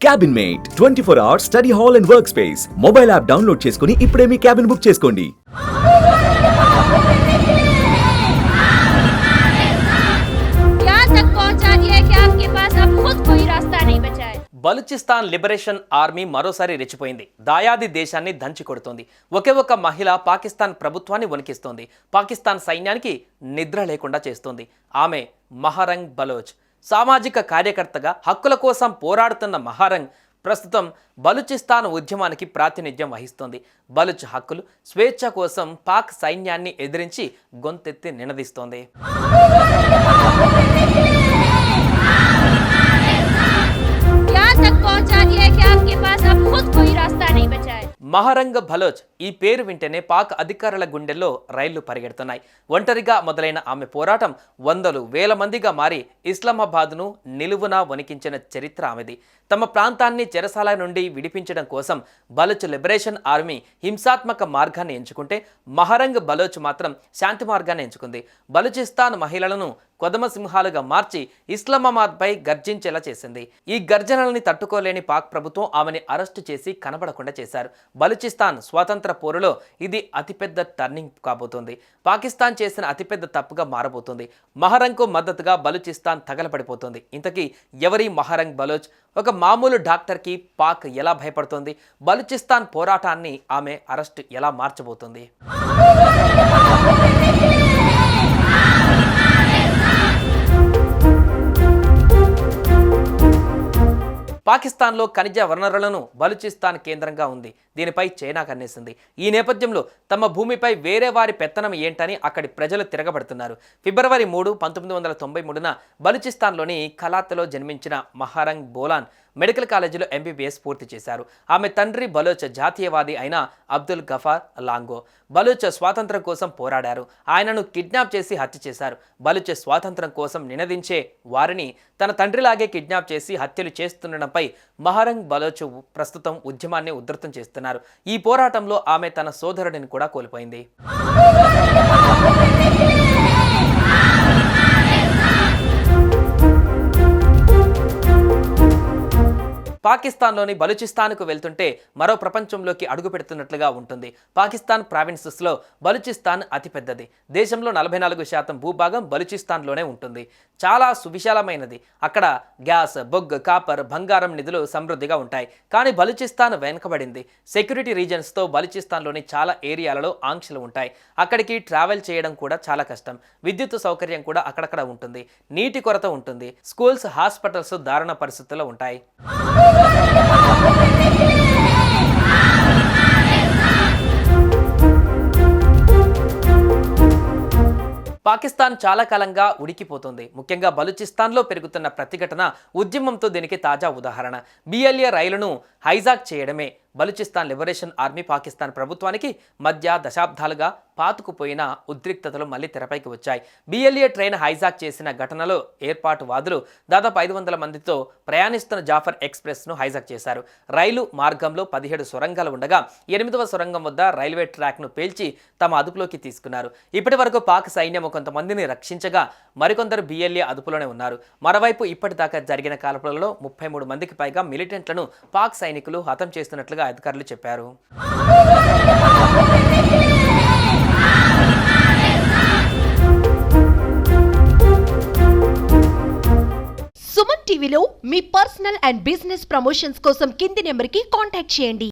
cabin mate twenty four hours study hall and work space mobile app download చేసుకుని ఇప్పుడే మీ cabin book చేసుకోండి यहाँ तक पहुंचा दिया कि आपके पास अब खुद कोई रास्ता नहीं बचा है బలుచిస్తాన్ లిబరేషన్ ఆర్మీ మరోసారి రెచ్చిపోయింది దాయాది దేశాన్ని దంచి కొడుతోంది ఒకే ఒక్క మహిళ పాకిస్తాన్ ప్రభుత్వాన్ని వణికిస్తోంది పాకిస్తాన్ సైన్యానికి నిద్ర లేకుండా చేస్తోంది ఆమె మహారంగ్ బలోచ్ సామాజిక కార్యకర్తగా హక్కుల కోసం పోరాడుతున్న మహారంగ్ ప్రస్తుతం బలుచిస్తాన్ ఉద్యమానికి ప్రాతినిధ్యం వహిస్తోంది. బలుచ్ హక్కులు స్వేచ్ఛ కోసం పాక్ సైన్యాన్ని ఎదిరించి గొంతెత్తి నినదిస్తోంది. మహారంగ భలోజ్ ఈ పేరు వింటేనే పాక్ అధికారుల గుండెల్లో రైళ్ళు పరిగెడుతున్నాయి. ఒంటరిగా మొదలైన ఆమె పోరాటం వందలు వేల మందిగా మారి ఇస్లామాబాద్ను నిలువునా వణికించిన చరిత్ర ఆమెది. తమ ప్రాంతాన్ని చెరసాల నుండి విడిపించడం కోసం బలోచ్ లిబరేషన్ ఆర్మీ హింసాత్మక మార్గాన్ని ఎంచుకుంటే మహరంగ్ బలోచ్ మాత్రం శాంతి మార్గాన్ని ఎంచుకుంది. బలూచిస్తాన్ మహిళలను కొదమ సింహాలుగా మార్చి ఇస్లామాబాద్పై గర్జించేలా చేసింది. ఈ గర్జనల్ని తట్టుకోలేని పాక్ ప్రభుత్వం ఆమెని అరెస్టు చేసి కనబడకుండా చేశారు. బలుచిస్తాన్ స్వాతంత్ర పోరులో ఇది అతిపెద్ద టర్నింగ్ కాబోతోంది. పాకిస్తాన్ చేసిన అతిపెద్ద తప్పుగా మారబోతోంది. మహరంగ్కు మద్దతుగా బలూచిస్తాన్ తగలపడిపోతుంది ఇంతకీ ఎవరి మహరంగ్ బలోచ్? ఒక మామూలు డాక్టర్కి పాక్ ఎలా భయపడుతోంది? బలుచిస్తాన్ పోరాటాన్ని ఆమె అరెస్టు ఎలా మార్చబోతుంది? పాకిస్తాన్లో ఖనిజ వనరులను బలూచిస్తాన్ కేంద్రంగా ఉంది. దీనిపై చైనా కన్నేసింది. ఈ నేపథ్యంలో తమ భూమిపై వేరే వారి పెత్తనం ఏంటని అక్కడి ప్రజలు తిరగబడుతున్నారు. ఫిబ్రవరి మూడు పంతొమ్మిది వందల తొంభై మూడున బలూచిస్తాన్లోని కలాత్లో జన్మించిన మహారంగ్ బోలాన్ మెడికల్ కాలేజీలో ఎంబీబీఎస్ పూర్తి చేశారు. ఆమె తండ్రి బలోచ్ జాతీయవాది అయిన అబ్దుల్ గఫార్ లాంగో. బలోచ్ స్వాతంత్రం కోసం పోరాడారు. ఆయనను కిడ్నాప్ చేసి హత్య చేశారు. బలూచ్ స్వాతంత్రం కోసం నినదించే వారిని తన తండ్రిలాగే కిడ్నాప్ చేసి హత్యలు చేస్తుండడంపై మహరంగ్ బలోచ్ ప్రస్తుతం ఉద్యమాన్ని ఉధృతం చేస్తున్నారు. ఈ పోరాటంలో ఆమె తన సోదరుడిని కూడా కోల్పోయింది. పాకిస్తాన్లోని బలూచిస్తాన్కు వెళ్తుంటే మరో ప్రపంచంలోకి అడుగు పెడుతున్నట్లుగా ఉంటుంది. పాకిస్తాన్ ప్రావిన్సెస్లో బలూచిస్తాన్ అతిపెద్దది. దేశంలో నలభై నాలుగు శాతం భూభాగం బలూచిస్తాన్లోనే ఉంటుంది. చాలా సువిశాలమైనది. అక్కడ గ్యాస్ బొగ్గు కాపర్ బంగారం నిధులు సమృద్ధిగా ఉంటాయి. కానీ బలూచిస్తాన్ వెనుకబడింది. సెక్యూరిటీ రీజన్స్తో బలూచిస్తాన్లోని చాలా ఏరియాలలో ఆంక్షలు ఉంటాయి. అక్కడికి ట్రావెల్ చేయడం కూడా చాలా కష్టం. విద్యుత్ సౌకర్యం కూడా అక్కడక్కడ ఉంటుంది. నీటి కొరత ఉంటుంది. స్కూల్స్ హాస్పిటల్స్ దారుణ పరిస్థితుల్లో ఉంటాయి. పాకిస్తాన్ చాలా కాలంగా ఉడికిపోతుంది. ముఖ్యంగా బలూచిస్తాన్లో పెరుగుతున్న ప్రతిఘటన ఉద్యమంతో దీనికి తాజా ఉదాహరణ. బిఎల్ఏ రైలును హైజాక్ చేయడమే. బలుచిస్తాన్ లిబరేషన్ ఆర్మీ పాకిస్తాన్ ప్రభుత్వానికి మధ్య దశాబ్దాలుగా పాతుకుపోయిన ఉద్రిక్తతలు మళ్ళీ తెరపైకి వచ్చాయి. బిఎల్ఏ ట్రైన్ హైజాక్ చేసిన ఘటనలో ఏర్పాటువాదులు దాదాపు ఐదు వందల మందితో ప్రయాణిస్తున్న జాఫర్ ఎక్స్ప్రెస్ను హైజాక్ చేశారు. రైలు మార్గంలో పదిహేడు సొరంగాలు ఉండగా ఎనిమిదవ సొరంగం వద్ద రైల్వే ట్రాక్ను పేల్చి తమ అదుపులోకి తీసుకున్నారు. ఇప్పటి వరకు పాక్ సైన్యం కొంతమందిని రక్షించగా మరికొందరు బిఎల్ఏ అదుపులోనే ఉన్నారు. మరోవైపు ఇప్పటిదాకా జరిగిన కాల్పులలో ముప్పై మూడు మందికి పైగా మిలిటెంట్లను పాక్ సైనికులు హతం చేస్తున్నట్లుగా అధికారులు చెప్పారు. సుమన్ టీవీలో మీ పర్సనల్ అండ్ బిజినెస్ ప్రమోషన్స్ కోసం కింది నెంబర్కి కాంటాక్ట్ చేయండి.